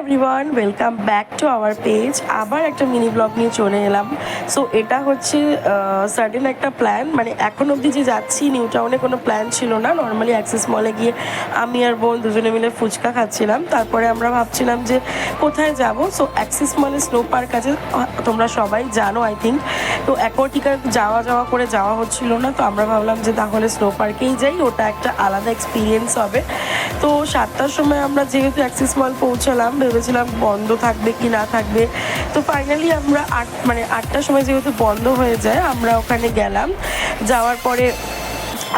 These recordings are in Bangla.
Everyone welcome back to our page আবার একটা মিনি ব্লগ নিয়ে চলে এলাম। সো এটা হচ্ছে সার্টেন একটা প্ল্যান মানে এখন অবধি যে যাচ্ছি নিউ টাউনে কোনো প্ল্যান ছিল না। নর্মালি অ্যাক্সেস মলে গিয়ে আমি আর বোন দুজনে মিলে ফুচকা খাচ্ছিলাম। তারপরে আমরা ভাবছিলাম যে কোথায় যাব? সো অ্যাক্সিস মলে স্নো পার্ক আছে, তোমরা সবাই জানো আই থিঙ্ক তো একটিকার যাওয়া যাওয়া করে যাওয়া হচ্ছিল না, তো আমরা ভাবলাম যে তাহলে স্নো পার্কেই যাই, ওটা একটা আলাদা এক্সপিরিয়েন্স হবে। তো সাতটার সময় আমরা যেহেতু অ্যাক্সিস মল পৌঁছালাম ভেবেছিলাম বন্ধ থাকবে কি না থাকবে। তো ফাইনালি আমরা আট মানে আটটার সময় যেহেতু বন্ধ হয়ে যায়, আমরা ওখানে গেলাম। যাওয়ার পরে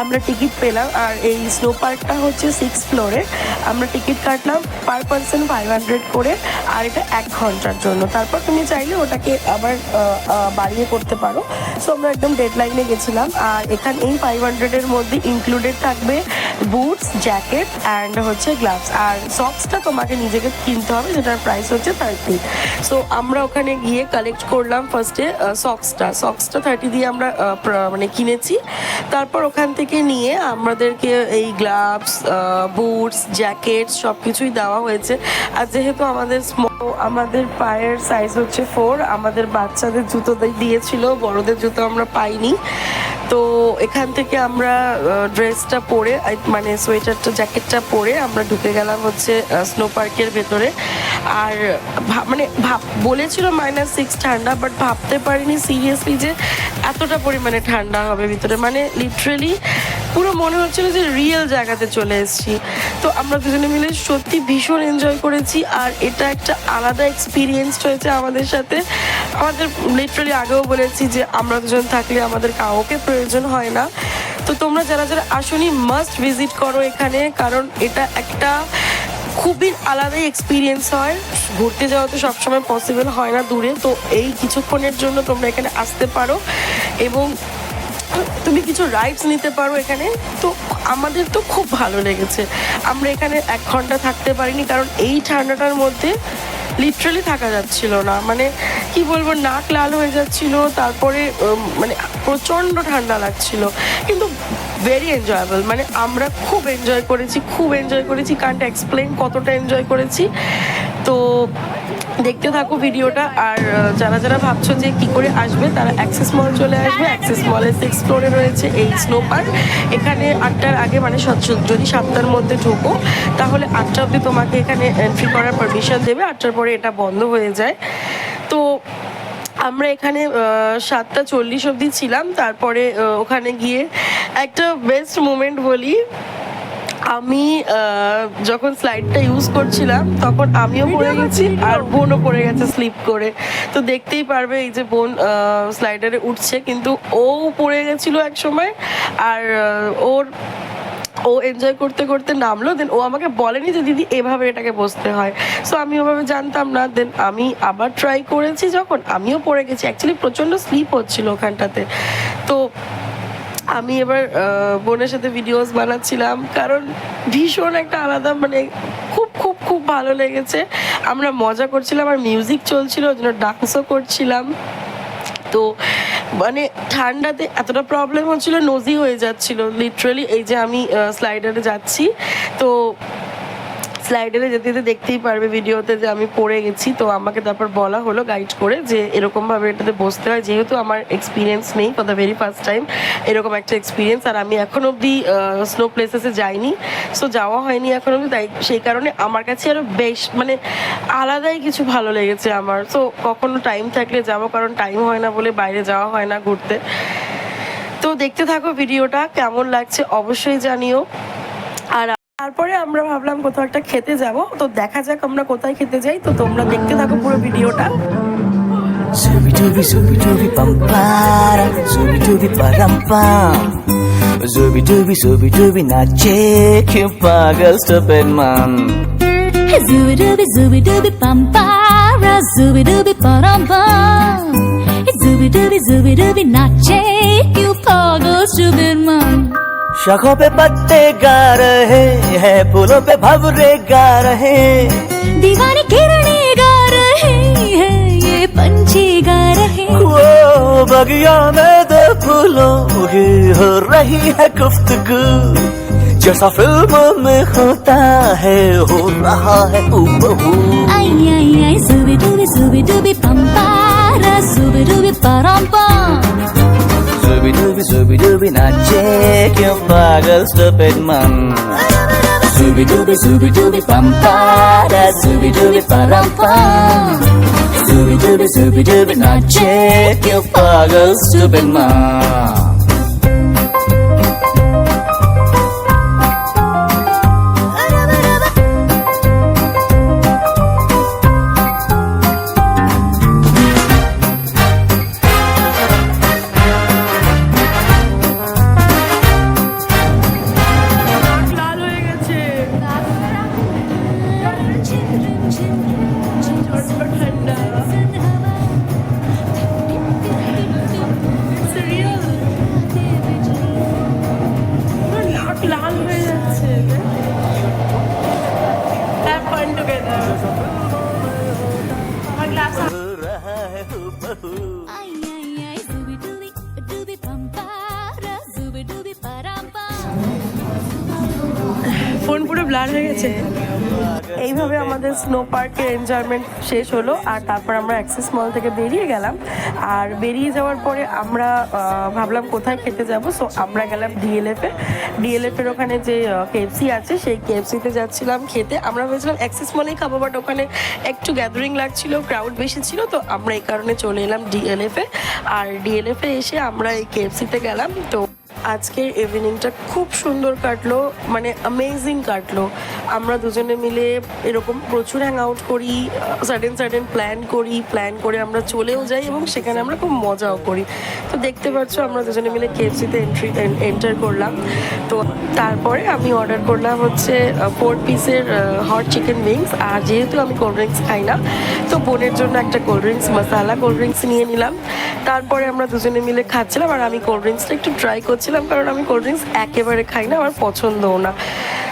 আমরা টিকিট পেলাম, আর এই স্নো পার্কটা হচ্ছে সিক্স ফ্লোরে আমরা টিকিট কাটলাম পার পার্সন ফাইভ হান্ড্রেড করে। আর এটা এক ঘণ্টার জন্য। তারপর তুমি চাইলে ওটাকে আবার বাড়িয়ে করতে পারো। সো আমরা একদম ডেডলাইনে গেছিলাম। আর এখানে এই ফাইভ হান্ড্রেডের মধ্যে ইনক্লুডেড থাকবে বুটস জ্যাকেট অ্যান্ড হচ্ছে গ্লাভস আর সক্সটা তোমাকে নিজেকে কিনতে হবে, যেটার প্রাইস হচ্ছে থার্টি সো আমরা ওখানে গিয়ে কালেক্ট করলাম ফার্স্টে সক্সটা সক্সটা থার্টি দিয়ে আমরা মানে কিনেছি। তারপর ওখান থেকে নিয়ে আমাদেরকে এই গ্লাভস বুটস জ্যাকেট সব কিছুই দেওয়া হয়েছে। আর যেহেতু আমাদের আমাদের পায়ের সাইজ হচ্ছে ফোর আমাদের বাচ্চাদের জুতো দিয়েছিল, বড়দের জুতো আমরা পাইনি। তো এখান থেকে আমরা ড্রেসটা পরে মানে সোয়েটারটা জ্যাকেটটা পরে আমরা ঢুকে গেলাম হচ্ছে স্নো পার্কের ভেতরে। আর মানে ভাব বলেছিল মাইনাস সিক্স ঠান্ডা বাট ভাবতে পারিনি সিরিয়াসলি যে এতটা পরিমাণে ঠান্ডা হবে ভিতরে। মানে লিটারেলি পুরো মনে হচ্ছিল যে রিয়েল জায়গাতে চলে এসেছি। তো আমরা দুজনে মিলে সত্যি ভীষণ এনজয় করেছি আর এটা একটা আলাদা এক্সপিরিয়েন্স হয়েছে আমাদের সাথে। আমাদের লিটারালি আগেও বলেছি যে আমরা দুজন থাকলে আমাদের কাউকে প্রয়োজন হয় না। তো তোমরা যারা যারা আসনি মাস্ট ভিজিট করো এখানে, কারণ এটা একটা খুবই আলাদাই এক্সপিরিয়েন্স হয়। ঘুরতে যাওয়া তো সবসময় পসিবল হয় না দূরে, তো এই কিছুক্ষণের জন্য তোমরা এখানে আসতে পারো। এবং তুমি কিছু রাইডস নিতে পারো এখানে? তো আমাদের তো খুব ভালো লেগেছে। আমরা এখানে এক ঘণ্টা থাকতে পারিনি, কারণ এই ঠান্ডাটার মধ্যে লিটারালি থাকা যাচ্ছিল না। মানে কি বলব, নাক লাল হয়ে যাচ্ছিল, তারপরে মানে প্রচণ্ড ঠান্ডা লাগছিল। কিন্তু ভেরি এনজয়েবল মানে আমরা খুব এনজয় করেছি, খুব এনজয় করেছি। কান্ট এক্সপ্লেন কতটা এনজয় করেছি। তো দেখতে থাকো ভিডিওটা আর যারা যারা ভাবছ যে কি করে আসবে, তারা অ্যাক্সেস মল চলে আসবে। অ্যাক্সেস মলের সিক্স ফ্লোরে রয়েছে এই স্নো পার্ক এখানে আটটার আগে মানে যদি সাতটার মধ্যে ঢোকো, তাহলে আটটা অবধি তোমাকে এখানে এন্ট্রি করার পারমিশন দেবে। আটটার পরে এটা বন্ধ হয়ে যায়। তো আমরা এখানে সাতটা চল্লিশ অবধি ছিলাম। তারপরে ওখানে গিয়ে একটা বেস্ট মুমেন্ট বলি। আমি যখন স্লাইডটা ইউজ করছিলাম তখন আমিও পড়ে গেছি আর বোনও পড়ে গেছে স্লিপ করে। তো দেখতেই পারবে এই যে বোন স্লাইডারে উঠছে কিন্তু ও পড়ে গেছিল এক সময় আর ওর ও এনজয় করতে করতে নামলো দেন ও আমাকে বলেনি যে দিদি এভাবে এটাকে বসতে হয়। সো আমি ওভাবে জানতাম না দেন আমি আবার ট্রাই করেছি যখন আমিও পড়ে গেছি। অ্যাকচুয়ালি প্রচণ্ড স্লিপ হচ্ছিল ওখানটাতে। তো আমি এবার বোনের সাথে ভিডিওস বানাচ্ছিলাম, কারণ ভীষণ একটা আলাদা মানে খুব খুব খুব ভালো লেগেছে। আমরা মজা করছিলাম, আর মিউজিক চলছিল, ওই জন্য ডান্সও করছিলাম। তো মানে ঠান্ডাতে এতটা প্রবলেম হচ্ছিল নজি হয়ে যাচ্ছিল। লিটারালি এই যে আমি স্লাইডারে যাচ্ছি, তো স্লাইডারে যেতে যেতে দেখতেই পারবে ভিডিওতে যে আমি পড়ে গেছি। তো আমাকে তারপর বলা হলো গাইড করে, যে এরকমভাবে এটাতে বসতে হয়। যেহেতু আমার এক্সপিরিয়েন্স নেই for the very first time এরকম একটা এক্সপিরিয়েন্স আর আমি এখন অবধি স্নো প্লেসেসে যাইনি। সো যাওয়া হয়নি এখন অবধি। তাই সেই কারণে আমার কাছে আরও বেশ মানে আলাদাই কিছু ভালো লেগেছে আমার। সো কখনো টাইম থাকলে যাব, কারণ টাইম হয় না বলে বাইরে যাওয়া হয় না ঘুরতে। তো দেখতে থাকো ভিডিওটা, কেমন লাগছে অবশ্যই জানিও। আর তারপরে আমরা ভাবলাম কোথাও একটা খেতে যাব। তো দেখা যাক আমরা কোথায় খেতে যাই। তো তোমরা দেখতে থাকো পুরো ভিডিওটা। পাম্পা পারাম্পা। সুবিজুবি সুবিজুবি নাচে কে পাগল স্টপেন নাচে কে পাগল স্টপেন মান। शाखों पे पत्ते गा रहे हैं फूलों पे भवरे गा रहे दीवानी किरणें गा रहे हैं ये पंछी गा रहे वो बगिया में दो फूलों की हो रही है गुफ्तगु। जैसा फ़िल्म में होता है हो रहा है हूबहू। Make check you pagal stupid man Zooby dooby zooby dooby pam da, Zooby dooby param pam Zooby dooby zooby dooby not check you boggle, stupid man blur হয়ে গেছে। এইভাবে আমাদের স্নো পার্কের এনজয়মেন্ট শেষ হলো, আর তারপর আমরা অ্যাক্সেস মল থেকে বেরিয়ে গেলাম। আর বেরিয়ে যাওয়ার পরে আমরা ভাবলাম কোথায় খেতে যাব সো আমরা গেলাম ডিএলএফে ডিএলএফ এর ওখানে যে কেএফসি আছে, সেই কেএফসিতে যাচ্ছিলাম খেতে। আমরা ভেবেছিলাম অ্যাক্সেস মলেই খাব বাট ওখানে একটু গ্যাদারিং লাগছিল ক্রাউড বেশি ছিল, তো আমরা এই কারণে চলে এলাম ডিএলএফে আর ডিএলএফে এসে আমরা এই কেএফসিতে গেলাম, তো আজকের ইভিনিংটা খুব সুন্দর কাটলো মানে অ্যামেজিং কাটলো। আমরা দুজনে মিলে এরকম প্রচুর হ্যাং আউট করি সাডেন সাডেন প্ল্যান করি প্ল্যান করে আমরা চলেও যাই এবং সেখানে আমরা খুব মজাও করি। তো দেখতে পাচ্ছ, আমরা দুজনে মিলে কেএফসিতে এন্ট্রি এন্টার করলাম। তো তারপরে আমি অর্ডার করলাম হচ্ছে ফোর পিসের হট চিকেন উইংস আর যেহেতু আমি কোল্ড ড্রিঙ্কস খাই না, তো বোনের জন্য একটা cold drinks masala cold drinks নিয়ে নিলাম। তারপরে আমরা দুজনে মিলে খাচ্ছিলাম, আর আমি কোল্ড ড্রিঙ্কসটা একটু ট্রাই করছিলাম কারণ আমি কোল্ড ড্রিঙ্কস একেবারে খাই না, আমার পছন্দও না।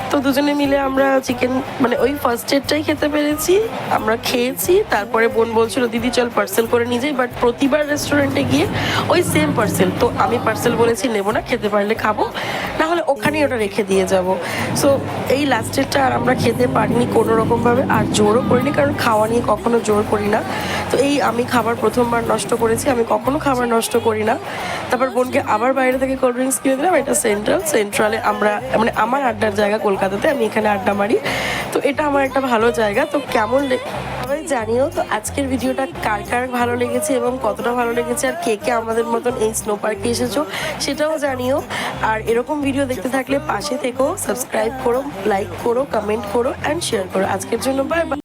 তো দুজনে মিলে আমরা চিকেন মানে ওই ফার্স্ট এডটাই খেতে পেরেছি, আমরা খেয়েছি, তারপরে বোন বলছিল, দিদি, চল পার্সেল করে নিয়ে যাই। বাট প্রতিবার রেস্টুরেন্টে গিয়ে ওই সেম পার্সেল তো আমি পার্সেল বলেছি, নেব না, খেতে পারলে খাব। না ওখানেই ওটা রেখে দিয়ে যাব। সো এই লাস্টেরটা আর আমরা খেতে পারিনি কোনো রকমভাবে আর জোরও করিনি, কারণ খাওয়া নিয়ে কখনো জোর করি না। তো এই আমি খাবার প্রথমবার নষ্ট করেছি, আমি কখনো খাবার নষ্ট করি না। তারপর বোনকে আবার বাইরে থেকে কোল্ড ড্রিঙ্কস কিনে দিলাম, এটা সেন্ট্রাল সেন্ট্রালে আমরা মানে আমার আড্ডার জায়গা কলকাতাতে, আমি এখানে আড্ডা মারি। তো এটা আমার একটা ভালো জায়গা, তো কেমন সবাই জানিও, তো আজকের ভিডিওটা কার কার ভালো লেগেছে এবং কতটা ভালো লেগেছে, আর কে কে আমাদের মতন এই স্নো পার্কে এসেছ, সেটাও জানিও। আর এরকম ভিডিও দেখতে থাকলে পাশে থেকো সাবস্ক্রাইব করো লাইক করো কমেন্ট করো অ্যান্ড শেয়ার করো। আজকের জন্য বাই বাই